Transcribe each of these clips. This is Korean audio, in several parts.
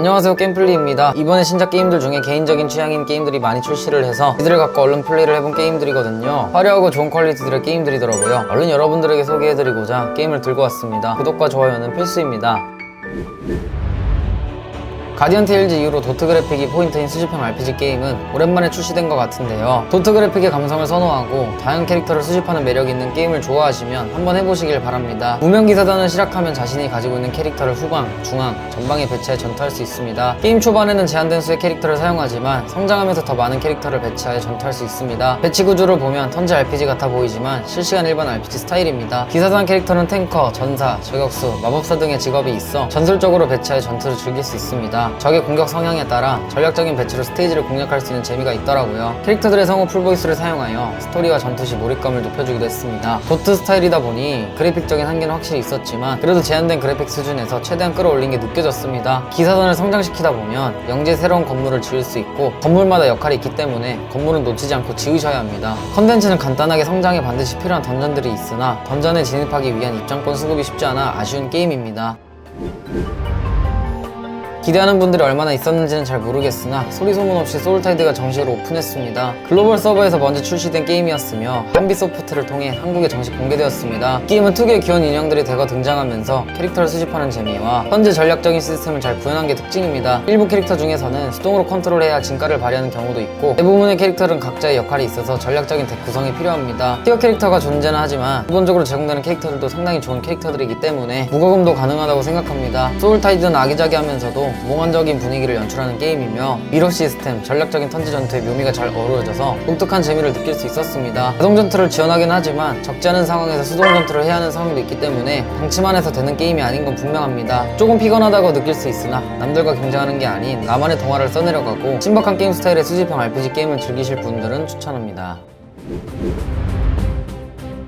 안녕하세요 게임플리입니다. 이번에 신작 게임들 중에 개인적인 취향인 게임들이 많이 출시를 해서 이들을 갖고 얼른 플레이를 해본 게임들이거든요. 화려하고 좋은 퀄리티들의 게임들이더라고요. 얼른 여러분들에게 소개해드리고자 게임을 들고 왔습니다. 구독과 좋아요는 필수입니다 가디언 테일즈 이후로 도트 그래픽이 포인트인 수집형 RPG 게임은 오랜만에 출시된 것 같은데요. 도트 그래픽의 감성을 선호하고 다양한 캐릭터를 수집하는 매력이 있는 게임을 좋아하시면 한번 해보시길 바랍니다. 무명기사단을 시작하면 자신이 가지고 있는 캐릭터를 후방, 중앙, 전방에 배치해 전투할 수 있습니다. 게임 초반에는 제한된 수의 캐릭터를 사용하지만 성장하면서 더 많은 캐릭터를 배치하여 전투할 수 있습니다. 배치 구조를 보면 턴제 RPG 같아 보이지만 실시간 일반 RPG 스타일입니다. 기사단 캐릭터는 탱커, 전사, 저격수, 마법사 등의 직업이 있어 전술적으로 배치하여 전투를 즐길 수 있습니다. 적의 공격 성향에 따라 전략적인 배치로 스테이지를 공략할 수 있는 재미가 있더라고요. 캐릭터들의 성우 풀보이스를 사용하여 스토리와 전투 시 몰입감을 높여주기도 했습니다. 도트 스타일이다 보니 그래픽적인 한계는 확실히 있었지만 그래도 제한된 그래픽 수준에서 최대한 끌어올린 게 느껴졌습니다. 기사단을 성장시키다 보면 영지에 새로운 건물을 지을 수 있고 건물마다 역할이 있기 때문에 건물은 놓치지 않고 지으셔야 합니다. 컨텐츠는 간단하게 성장에 반드시 필요한 던전들이 있으나 던전에 진입하기 위한 입장권 수급이 쉽지 않아 아쉬운 게임입니다. 기대하는 분들이 얼마나 있었는지는 잘 모르겠으나 소리 소문 없이 소울타이드가 정식으로 오픈했습니다. 글로벌 서버에서 먼저 출시된 게임이었으며 한비 소프트를 통해 한국에 정식 공개되었습니다. 게임은 특유의 귀여운 인형들이 대거 등장하면서 캐릭터를 수집하는 재미와 현재 전략적인 시스템을 잘 구현한 게 특징입니다. 일부 캐릭터 중에서는 수동으로 컨트롤해야 진가를 발휘하는 경우도 있고 대부분의 캐릭터는 각자의 역할이 있어서 전략적인 덱 구성이 필요합니다. 티어 캐릭터가 존재는 하지만 기본적으로 제공되는 캐릭터들도 상당히 좋은 캐릭터들이기 때문에 무과금도 가능하다고 생각합니다. 소울타이드는 아기자기하면서도 몽환적인 분위기를 연출하는 게임이며 미러 시스템, 전략적인 턴지 전투의 묘미가 잘 어우러져서 독특한 재미를 느낄 수 있었습니다. 자동 전투를 지원하긴 하지만 적지 않은 상황에서 수동 전투를 해야 하는 상황도 있기 때문에 방치만 해서 되는 게임이 아닌 건 분명합니다. 조금 피곤하다고 느낄 수 있으나 남들과 경쟁하는 게 아닌 나만의 동화를 써내려가고 신박한 게임 스타일의 수집형 RPG 게임을 즐기실 분들은 추천합니다.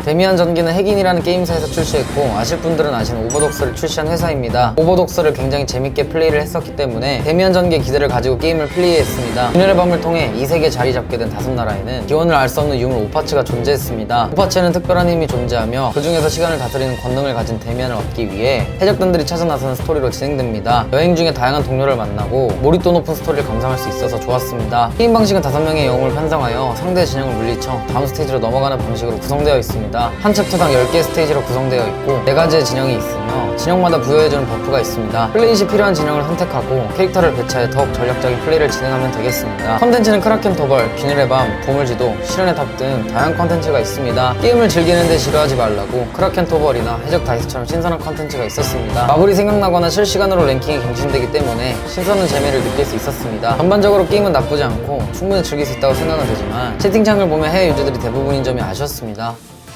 데미안 전기는 핵인이라는 게임사에서 출시했고 아실 분들은 아시는 오버독스를 출시한 회사입니다. 오버독스를 굉장히 재밌게 플레이를 했었기 때문에 데미안 전기의 기대를 가지고 게임을 플레이했습니다. 분열의 밤을 통해 이 세계에 자리 잡게 된 다섯 나라에는 기원을 알 수 없는 유물 오파츠가 존재했습니다. 오파츠에는 특별한 힘이 존재하며 그 중에서 시간을 다스리는 권능을 가진 데미안을 얻기 위해 해적단들이 찾아 나서는 스토리로 진행됩니다. 여행 중에 다양한 동료를 만나고 몰입도 높은 스토리를 감상할 수 있어서 좋았습니다. 게임 방식은 다섯 명의 영웅을 편성하여 상대 진영을 물리쳐 다음 스테이지로 넘어가는 방식으로 구성되어 있습니다. 한 챕터당 10개 스테이지로 구성되어 있고 4가지의 진영이 있으며 진영마다 부여해주는 버프가 있습니다. 플레이 시 필요한 진영을 선택하고 캐릭터를 배치해 더욱 전략적인 플레이를 진행하면 되겠습니다. 컨텐츠는 크라켄 토벌, 비늘의 밤, 보물지도, 실현의 탑 등 다양한 컨텐츠가 있습니다. 게임을 즐기는데 지루하지 말라고 크라켄 토벌이나 해적 다이스처럼 신선한 컨텐츠가 있었습니다. 마블이 생각나거나 실시간으로 랭킹이 갱신되기 때문에 신선한 재미를 느낄 수 있었습니다. 전반적으로 게임은 나쁘지 않고 충분히 즐길 수 있다고 생각은 되지만 채팅창을 보면 해외 유저들이 대부분인 점이 아쉬웠습니다.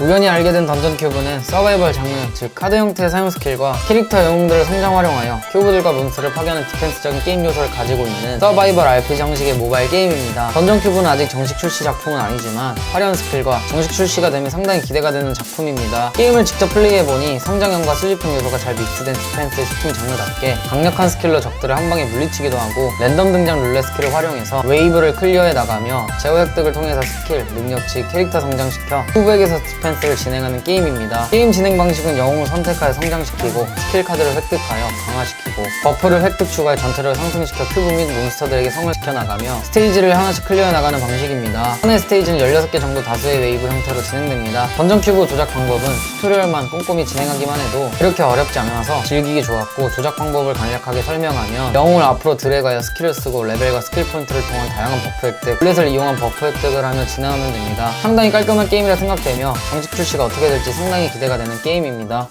우연히 알게 된 던전 큐브는 서바이벌 장르, 즉 카드 형태의 사용 스킬과 캐릭터 영웅들을 성장 활용하여 큐브들과 몬스터를 파괴하는 디펜스적인 게임 요소를 가지고 있는 서바이벌 RPG 형식의 모바일 게임입니다. 던전 큐브는 아직 정식 출시 작품은 아니지만 화려한 스킬과 정식 출시가 되면 상당히 기대가 되는 작품입니다. 게임을 직접 플레이해보니 성장형과 수집형 요소가 잘 믹스된 디펜스의 슈팅 장르답게 강력한 스킬로 적들을 한 방에 물리치기도 하고 랜덤 등장 룰렛 스킬을 활용해서 웨이브를 클리어해 나가며 제어 획득을 통해서 스킬, 능력치, 캐릭터 성장시켜 큐브에게서 디펜스 를 진행하는 게임입니다. 게임 진행 방식은 영웅을 선택하여 성장시키고 스킬 카드를 획득하여 강화시키고 버프를 획득 추가해 전투를 상승시켜 큐브 및 몬스터들에게 성을 시켜나가며 스테이지를 하나씩 클리어해 나가는 방식입니다. 한해 스테이지는 16개 정도 다수의 웨이브 형태로 진행됩니다. 던전 큐브 조작 방법은 튜토리얼만 꼼꼼히 진행하기만 해도 그렇게 어렵지 않아서 즐기기 좋았고 조작 방법을 간략하게 설명하며 영웅을 앞으로 드래그하여 스킬을 쓰고 레벨과 스킬 포인트를 통한 다양한 버프 획득, 블렛을 이용한 버프 획득을 하며 진행하면 됩니다. 상당히 깔끔한 게임이라 생각되며 정식 출시가 어떻게 될지 상당히 기대가 되는 게임입니다.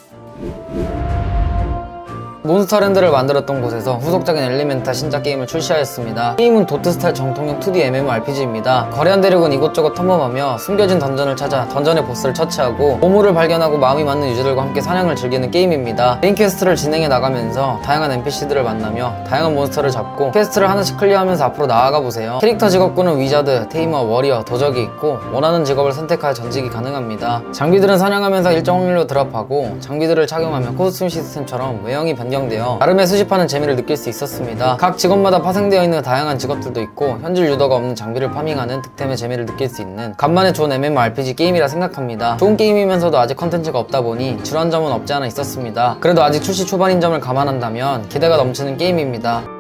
몬스터랜드를 만들었던 곳에서 후속작인 엘리멘타 신작 게임을 출시하였습니다. 게임은 도트 스타일 정통형 2D MMORPG입니다. 거대한 대륙은 이곳저곳 탐험하며 숨겨진 던전을 찾아 던전의 보스를 처치하고 보물을 발견하고 마음이 맞는 유저들과 함께 사냥을 즐기는 게임입니다. 메인 퀘스트를 진행해 나가면서 다양한 NPC들을 만나며 다양한 몬스터를 잡고 퀘스트를 하나씩 클리어하면서 앞으로 나아가 보세요. 캐릭터 직업군은 위자드, 테이머, 워리어, 도적이 있고 원하는 직업을 선택하여 전직이 가능합니다. 장비들은 사냥하면서 일정 확률로 드랍하고 장비들을 착용하면 코스튬 시스템처럼 외형이 변경 변경되어 나름의 수집하는 재미를 느낄 수 있었습니다. 각 직업마다 파생되어 있는 다양한 직업들도 있고 현질 유도가 없는 장비를 파밍하는 득템의 재미를 느낄 수 있는 간만에 좋은 MMORPG 게임이라 생각합니다. 좋은 게임이면서도 아직 컨텐츠가 없다 보니 지루한 점은 없지 않아 있었습니다. 그래도 아직 출시 초반인 점을 감안한다면 기대가 넘치는 게임입니다.